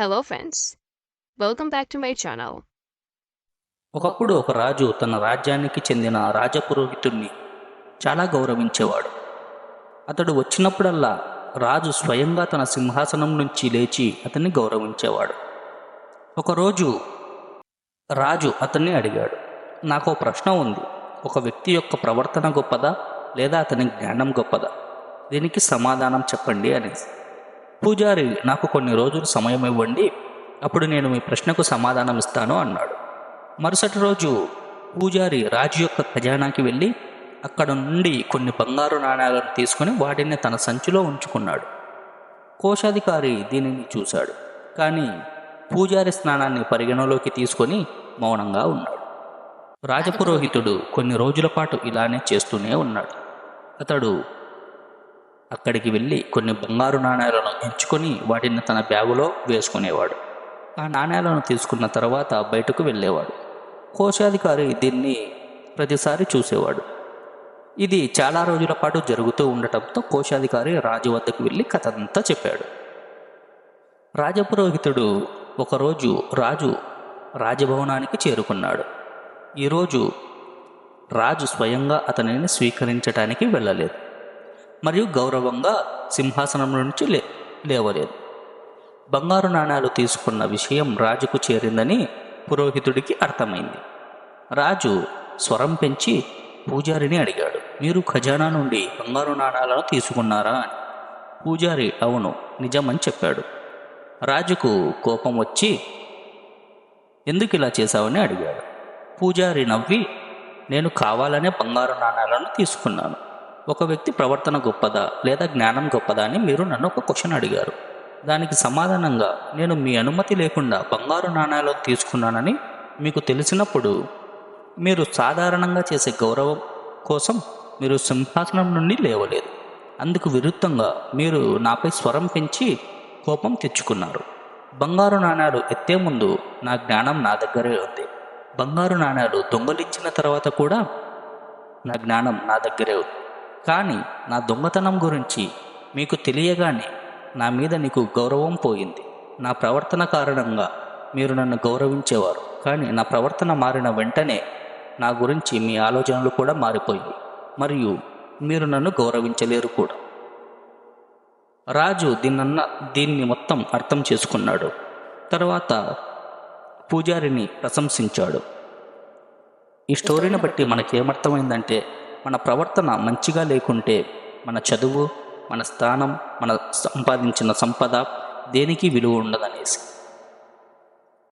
Hello friends welcome back to my channel ఒకప్పుడు ఒక రాజు తన రాజ్యానికి చెందిన రాజపురోహితుణ్ణి చాలా గౌరవించేవాడు. అతడు వచ్చినప్పుడల్లా రాజు స్వయంగా తన సింహాసనం నుంచి లేచి అతన్ని గౌరవించేవాడు. ఒకరోజు రాజు అతన్ని అడిగాడు నాకు ప్రశ్న ఉంది. ఒక వ్యక్తి యొక్క ప్రవర్తన గొప్పదా లేదా అతని జ్ఞానం గొప్పదా? దీనికి సమాధానం చెప్పండి అనేసి. పూజారి నాకు కొన్ని రోజులు సమయం ఇవ్వండి అప్పుడు నేను మీ ప్రశ్నకు సమాధానం ఇస్తాను అన్నాడు. మరుసటి రోజు పూజారి రాజు యొక్క ఖజానాకి వెళ్ళి అక్కడ నుండి కొన్ని బంగారు నాణేలను తీసుకుని వాటిని తన సంచిలో ఉంచుకున్నాడు. కోశాధికారి దీనిని చూశాడు కానీ పూజారి స్నానాన్ని పరిగణలోకి తీసుకొని మౌనంగా ఉన్నాడు. రాజపురోహితుడు కొన్ని రోజుల పాటు ఇలానే చేస్తూనే ఉన్నాడు. అతడు అక్కడికి వెళ్ళి కొన్ని బంగారు నాణేలను ఎంచుకొని వాటిని తన బ్యాగులో వేసుకునేవాడు. ఆ నాణేలను తీసుకున్న తర్వాత బయటకు వెళ్ళేవాడు. కోశాధికారి దీన్ని ప్రతిసారి చూసేవాడు. ఇది చాలా రోజుల పాటు జరుగుతూ ఉండటంతో కోశాధికారి రాజు వద్దకు వెళ్ళి కథ అంతా చెప్పాడు. రాజపురోహితుడు ఒకరోజు రాజు రాజభవనానికి చేరుకున్నాడు. ఈరోజు రాజు స్వయంగా అతనిని స్వీకరించడానికి వెళ్ళలేదు. మరియు గౌరవంగా సింహాసనం నుంచి లే లేవలేదు. బంగారు నాణాలు తీసుకున్న విషయం రాజుకు చేరిందని పురోహితుడికి అర్థమైంది. రాజు స్వరం పెంచి పూజారిని అడిగాడు మీరు ఖజానా నుండి బంగారు నాణాలను తీసుకున్నారా? అని. పూజారి అవును నిజమని చెప్పాడు. రాజుకు కోపం వచ్చి ఎందుకు ఇలా చేశావని? అడిగాడు. పూజారి నవ్వి నేను కావాలనే బంగారు నాణాలను తీసుకున్నాను. ఒక వ్యక్తి ప్రవర్తన గొప్పదా లేదా జ్ఞానం గొప్పదా అని మీరు నన్ను ఒక క్వశ్చన్ అడిగారు. దానికి సమాధానంగా నేను మీ అనుమతి లేకుండా బంగారు నాణాలు తీసుకున్నానని మీకు తెలిసినప్పుడు మీరు సాధారణంగా చేసే గౌరవం కోసం మీరు సింహాసనం నుండి లేవలేదు. అందుకు విరుద్ధంగా మీరు నాపై స్వరం పెంచి కోపం తెచ్చుకున్నారు. బంగారు నాణాలు ఎత్తే ముందు నా జ్ఞానం నా దగ్గరే ఉంది. బంగారు నాణాలు దొంగలించిన తర్వాత కూడా నా జ్ఞానం నా దగ్గరే ఉంది. కానీ నా దొంగతనం గురించి మీకు తెలియగానే నా మీద నీకు గౌరవం పోయింది. నా ప్రవర్తన కారణంగా మీరు నన్ను గౌరవించేవారు. కానీ నా ప్రవర్తన మారిన వెంటనే నా గురించి మీ ఆలోచనలు కూడా మారిపోయాయి. మరియు మీరు నన్ను గౌరవించలేరు కూడా. రాజు దీన్నన్న దీన్ని మొత్తం అర్థం చేసుకున్నాడు. తర్వాత పూజారిని ప్రశంసించాడు. ఈ స్టోరీని బట్టి మనకేమర్థమైందంటే మన ప్రవర్తన మంచిగా లేకుంటే మన చదువు మన స్థానం మన సంపాదించిన సంపద దేనికి విలువ ఉండదనేసి.